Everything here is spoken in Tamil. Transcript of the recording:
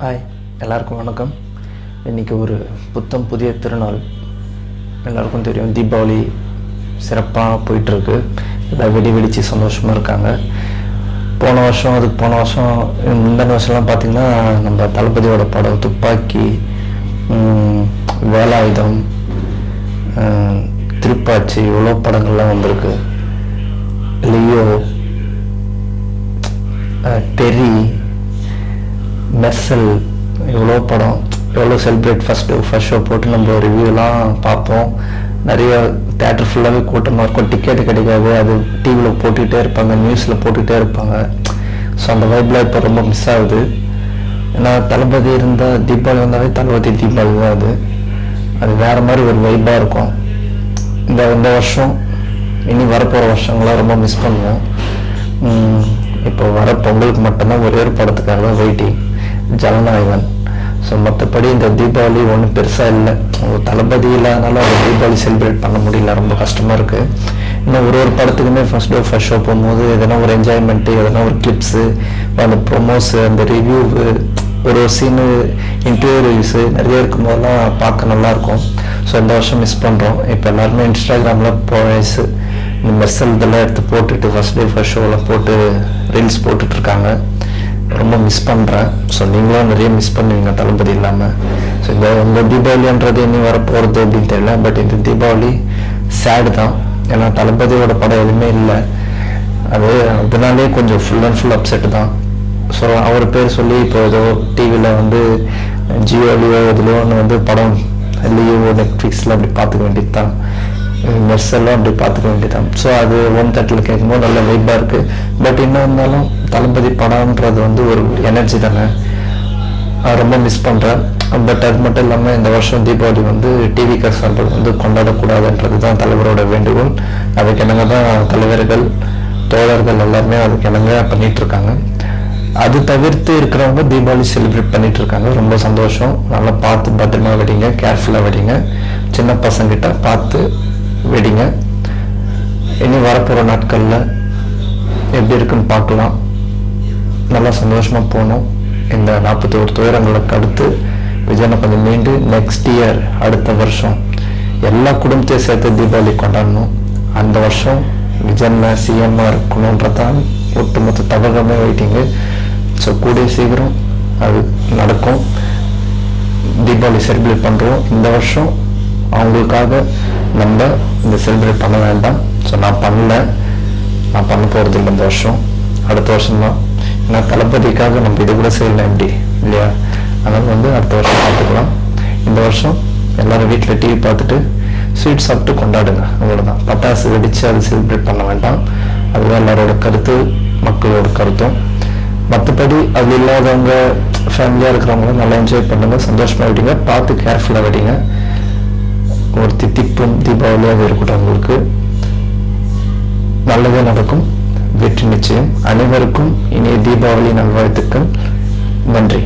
ஹாய் எல்லாருக்கும் வணக்கம். இன்றைக்கி ஒரு புத்தம் புதிய திருநாள். எல்லாருக்கும் தெரியும் தீபாவளி சிறப்பாக போயிட்டுருக்கு. எல்லாம் வெடி வெடித்து சந்தோஷமாக இருக்காங்க. போன வருஷம் அதுக்கு போன வருஷம் முந்தின வருஷம்லாம் பார்த்திங்கன்னா நம்ம தளபதியோட படம் துப்பாக்கி வேலாயுதம் திருப்பாச்சி இவ்வளோ படங்கள்லாம் வந்திருக்கு. லியோ டெரி மெர்சல் எவ்வளோ படம் எவ்வளோ செலிப்ரேட் ஃபஸ்ட் ஷோ போட்டு நம்ம ரிவ்யூலாம் பார்ப்போம். நிறைய தேட்டர் ஃபுல்லாகவே கூட்டமாக இருக்கும். டிக்கெட் கிடைக்காது. அது டிவியில் போட்டுக்கிட்டே இருப்பாங்க நியூஸில் போட்டுக்கிட்டே இருப்பாங்க. ஸோ அந்த வைப்பில் இப்போ ரொம்ப மிஸ் ஆகுது. ஏன்னா தளபதி இருந்தால் தீபாவளி வந்தாலே தளபதி தீபாவளி தான் அது. அது வேறு மாதிரி ஒரு வைப்பாக இருக்கும். இந்த இந்த வருஷம் இனி வரப்போகிற வருஷங்களாம் ரொம்ப மிஸ் பண்ணுவோம். இப்போ வர பொங்கலுக்கு மட்டும்தான் ஒரே ஒரு படத்துக்காக தான் வெயிட்டிங் ஜனநாயகன் ஸோ மற்றபடி இந்த தீபாவளி ஒன்றும் பெருசாக இல்லை. ஒரு தளபதி இல்லாதனால அந்த தீபாவளி செலிப்ரேட் பண்ண முடியல. ரொம்ப கஷ்டமாக இருக்குது இன்னும் ஒரு ஒரு படத்துக்குமே ஃபர்ஸ்ட் டே ஃபர்ஸ்ட் ஷோ போகும்போது எதனா ஒரு என்ஜாய்மெண்ட்டு எதனா ஒரு கிளிப்ஸு அந்த ப்ரொமோஸு அந்த ரிவ்யூ ஒரு ஒரு சீனு இன்டர்வியூஸு நிறைய இருக்கும்போதெல்லாம் பார்க்க நல்லாயிருக்கும் ஸோ இந்த வருஷம் மிஸ் பண்ணுறோம் இப்போ எல்லாருமே இன்ஸ்டாகிராமில் போய்ஸு இந்த மெர்சல் இதெல்லாம் எடுத்து போட்டுட்டு ஃபர்ஸ்ட் டே ஃபர்ஸ்ட் ஷோலாம் போட்டு ரீல்ஸ் போட்டுட்ருக்காங்க ரொம்ப மிஸ் பண்ணுறேன் ஸோ நீங்களும் நிறைய மிஸ் பண்ணுவீங்க தளபதி இல்லாமல் ஸோ இந்த இந்த தீபாவளின்றது இனி வரப்போகிறது அப்படின்னு தெரியல பட் இந்த தீபாவளி சேடு தான். ஏன்னா தளபதியோட படம் எதுவுமே இல்லை. அது அதனாலே கொஞ்சம் ஃபுல் அண்ட் ஃபுல் அப்செட் தான். ஸோ அவர் பேர் சொல்லி இப்போ ஏதோ டிவியில் வந்து ஜியோலையோ இதுலையோ ஒன்று வந்து படம் லியோ நெட்ஃப்ளிக்ஸில் அப்படி பார்த்துக்க வேண்டியது தான் மெர்செல்லாம் அப்படி பார்த்துக்க வேண்டியது தான் ஸோ அது ஒன் தேர்ட்டில் கேட்கும்போது நல்ல வைப்பாக இருக்குது பட் என்ன இருந்தாலும் தளபதி படம்ன்றது வந்து ஒரு எனர்ஜி தானே? ரொம்ப மிஸ் பண்ணுறேன் பட் அது மட்டும் இல்லாமல் இந்த வருஷம் தீபாவளி வந்து டிவி சார்பில் வந்து கொண்டாடக்கூடாதுன்றது தான் தலைவரோட வேண்டுகோள். அதுக்கு என்னங்க தான் தலைவர்கள் தோழர்கள் எல்லாருமே அதுக்கு என்னங்க பண்ணிட்டு இருக்காங்க அது தவிர்த்து இருக்கிறவங்க தீபாவளி செலிப்ரேட் பண்ணிட்டு இருக்காங்க ரொம்ப சந்தோஷம். நல்லா பார்த்து பத்திரமா வெடிங்க கேர்ஃபுல்லாக வெடிங்க. சின்ன பசங்கிட்ட பார்த்து வெடிங்க. இனி வரப்போகிற நாட்களில் எப்படி இருக்குன்னு பார்க்கலாம். நல்லா சந்தோஷமா போனோம். இந்த நாற்பத்தி ஒரு துயரங்களுக்கு அடுத்து விஜயனை கொஞ்சம் மீண்டு நெக்ஸ்ட் இயர் அடுத்த வருஷம் எல்லா குடும்பத்தையும் சேர்த்து தீபாவளி கொண்டாடணும். அந்த வருஷம் விஜயனை சிஎம்மாக இருக்கணுன்றதான் ஒட்டுமொத்த தமிழகமே வெயிட்டிங்கு ஸோ கூடிய சீக்கிரம் அது நடக்கும். தீபாவளி செலிப்ரேட் பண்ணுறோம் இந்த வருஷம் அவங்களுக்காக நம்ம இந்த செலிப்ரேட் பண்ண வேண்டாம். ஸோ நான் பண்ணல. நான் பண்ண போகிறது இல்லை இந்த வருஷம். அடுத்த வருஷம்தான். நான் தளபதிக்காக நம்ம இது கூட செய்யலாம் எப்படி இல்லையா? அதனால் வந்து அடுத்த வருஷம் பார்த்துக்கலாம். இந்த வருஷம் எல்லாரும் வீட்டில் டிவி பார்த்துட்டு ஸ்வீட் சாப்பிட்டு கொண்டாடுங்க. அவ்வளோதான் பட்டாசு வெடித்து அது செலிப்ரேட் பண்ண வேண்டாம். அதுதான் எல்லாரோட கருத்து மக்களோட கருத்தும். மற்றபடி அது இல்லாதவங்க ஃபேமிலியாக இருக்கிறவங்க நல்லா என்ஜாய் பண்ணுங்க சந்தோஷமாக விடுங்க. பார்த்து கேர்ஃபுல்லாக விடுங்க. ஒரு தித்திப்பும் தீபாவளியாக இருக்கட்டும் உங்களுக்கு. நல்லதே நடக்கும். வெற்றி நிச்சயம். அனைவருக்கும் இனிய தீபாவளி நல்வாழ்த்துக்கள். நன்றி.